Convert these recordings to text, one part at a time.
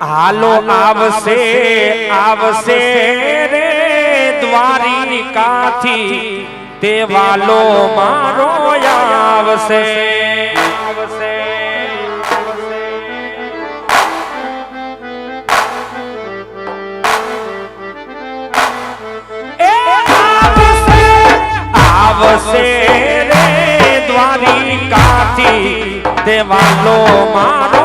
હાલો આવશે આવશે રે દ્વારિકાથી દેવાલો મારો આવશે. આવશે આવશે રે દ્વારિકાથી દેવાલો મારો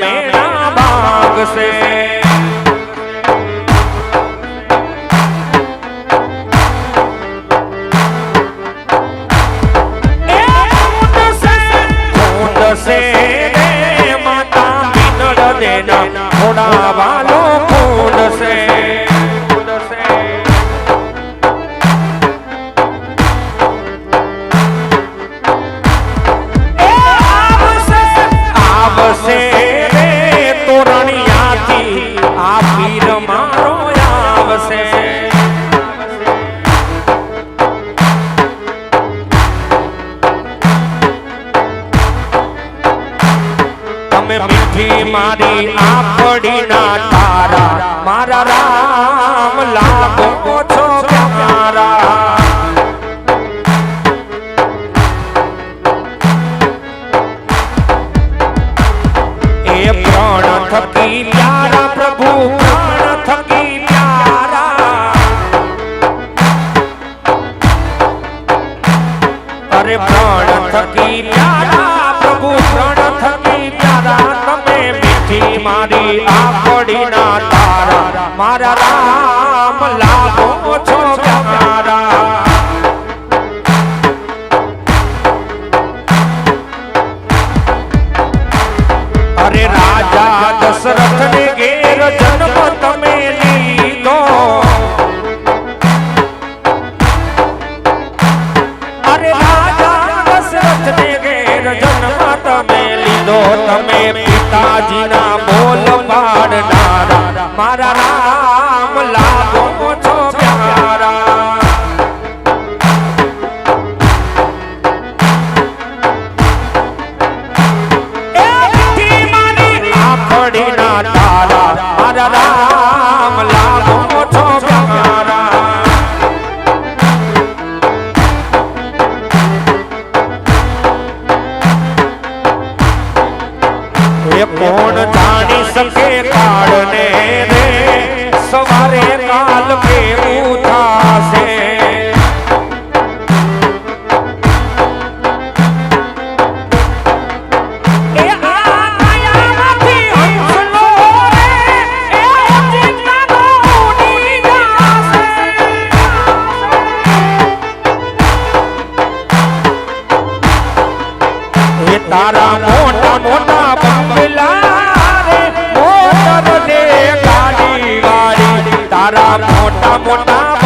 મેળા ભાંગશે માતા પિનળ દેના થોડા વાલો કુંડશે કુંડશે આ મારો આવશે. તમે મીઠી મારી આપડી ના તારા મારા રામ લાગો છો પ્યારા? મારી આપડી ના તારા. મારા રામ લાગો છો પ્યારા. અરે રાજા દશરથ ને ઘેર જન્મ તમે લીધો. અરે રાજા દશરથ ને ઘેર જન્મ તમે લીધો. તમે પિતાજીના તારા મોટા મોટા બંગલા રે મોટર દે ગાડી વાળી. તારા મોટા મોટા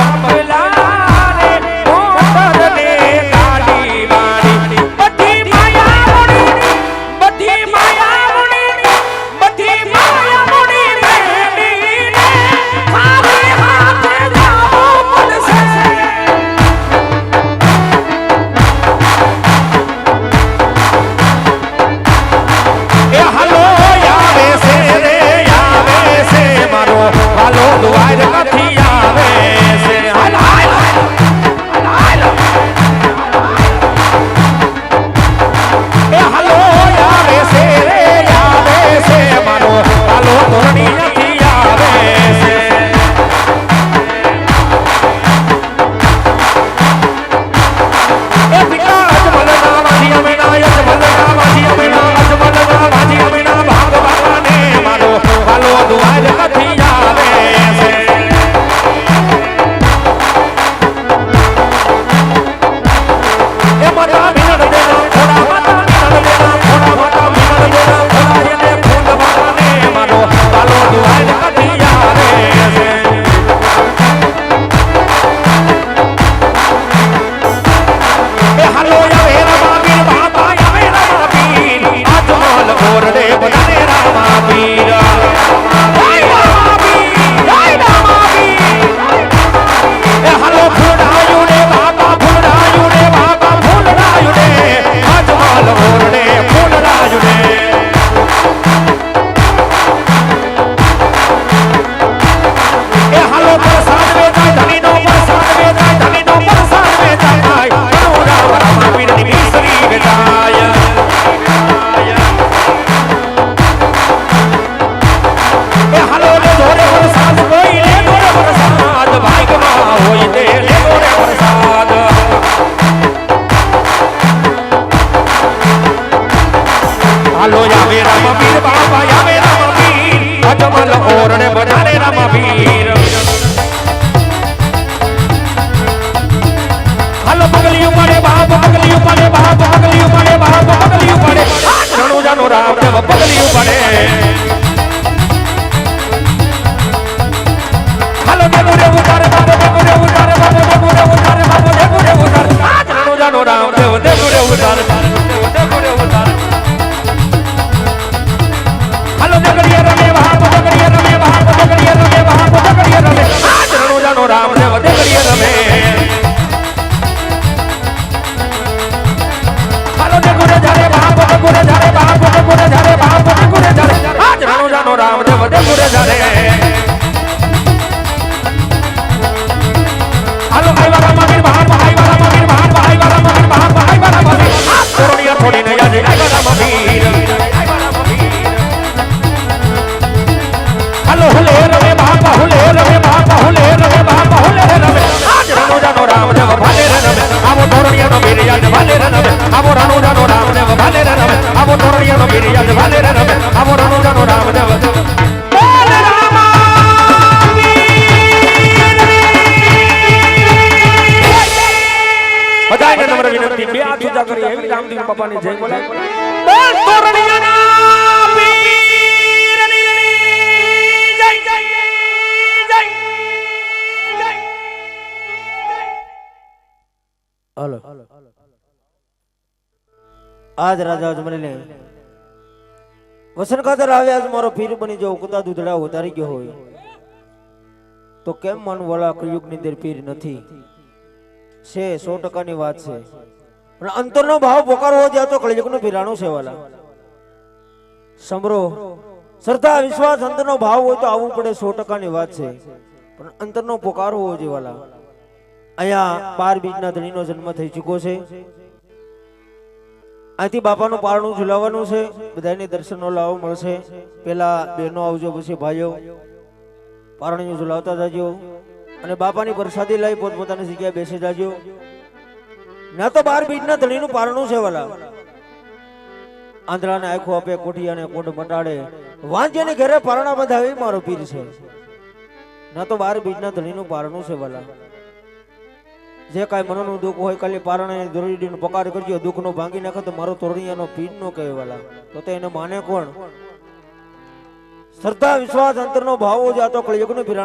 આજ રાજા અજમલને વસન ખાતર આવ્યા આજ મારો પીર બની જાવ કુતા દૂધડા ઉતારી ગયો હોય. તો કેમ માનું વળા કયુગની અંદર પીર નથી? છે, સો ટકાની વાત છે. પણ અંતરનો ભાવ પોકારવો જ્યાં તો કળયુગનું પીરાણું છે વાલા. સમરો શ્રદ્ધા, વિશ્વાસ, અંતરનો ભાવ હોય તો આવવું પડે, સો ટકાની વાત છે. પણ અંતરનો પોકાર હોવો જોઈએ વાલા. અહીંયા બાર બીજના ધણીનો જન્મ થઈ ચૂક્યો છે. અહીંથી બાપાનું પારણું ઝુલાવવાનું છે. બધાને દર્શનનો લાવો મળશે. પેલા બહેનો આવજો, પછી ભાઈઓ. પારણું ઝુલાવતા જાજો. અને બાપાની પ્રસાદી લઈ પોતપોતાની જગ્યાએ બેસી જાજો. ના તો બાર બીજના ધણીનું પારણું છે વાલા. આંધળાને આખું આપે, કોઠિયાને કોટ મટાડે વાંચ્યાને ઘરે પારણા બધા આવી મારો પીર છે. ના તો બાર બીજના ધણીનું પારણું છે વાલા. જે કાંઈ મનનું દુઃખ હોય કાલે પારણે દોરડીનો પકાર કરજો, દુઃખનો ભાંગી નાખે તો મારો તોરણિયાનો પીર નો કહેવાલા. તો તે એને માને કોણ? શ્રદ્ધા, વિશ્વાસ, અંતરનો ભાવ જ આ તો